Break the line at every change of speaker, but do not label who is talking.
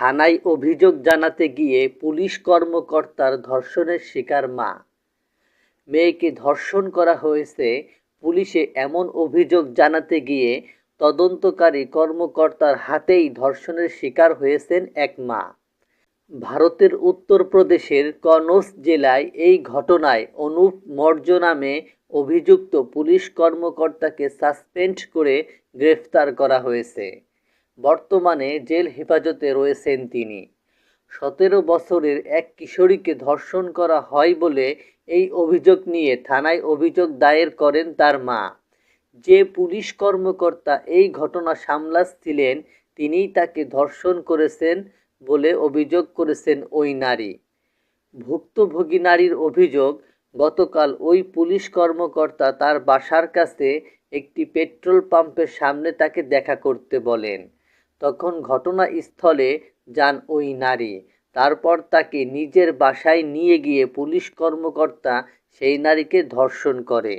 থানায় অভিযোগ জানাতে গিয়ে পুলিশ কর্মকর্তার ধর্ষণের শিকার মা। মেয়েকে ধর্ষণ করা হয়েছে। পুলিশে এমন অভিযোগ জানাতে গিয়ে তদন্তকারী কর্মকর্তার হাতেই ধর্ষণের শিকার হয়েছেন এক মা। ভারতের উত্তরপ্রদেশের কনৌজ জেলায় এই ঘটনায় অনুপ মৌর্য নামে অভিযুক্ত পুলিশ কর্মকর্তাকে সাসপেন্ড করে গ্রেফতার করা হয়েছে। বর্তমানে জেল হেফাজতে রয়েছেন তিনি। সতেরো বছরের এক কিশোরীকে ধর্ষণ করা হয় বলে এই অভিযোগ নিয়ে থানায় অভিযোগ দায়ের করেন তার মা। যে পুলিশ কর্মকর্তা এই ঘটনা সামলাচ্ছিলেন, তিনিই তাকে ধর্ষণ করেছেন বলে অভিযোগ করেছেন ওই নারী। ভুক্তভোগী নারীর অভিযোগ, গতকাল ওই পুলিশ কর্মকর্তা তার বাসার কাছে একটি পেট্রোল পাম্পের সামনে তাকে দেখা করতে বলেন। তখন ঘটনাস্থলে যান ওই নারী। তারপর তাকে নিজের বাসায় নিয়ে গিয়ে পুলিশ কর্মকর্তা সেই নারীকে ধর্ষণ করে।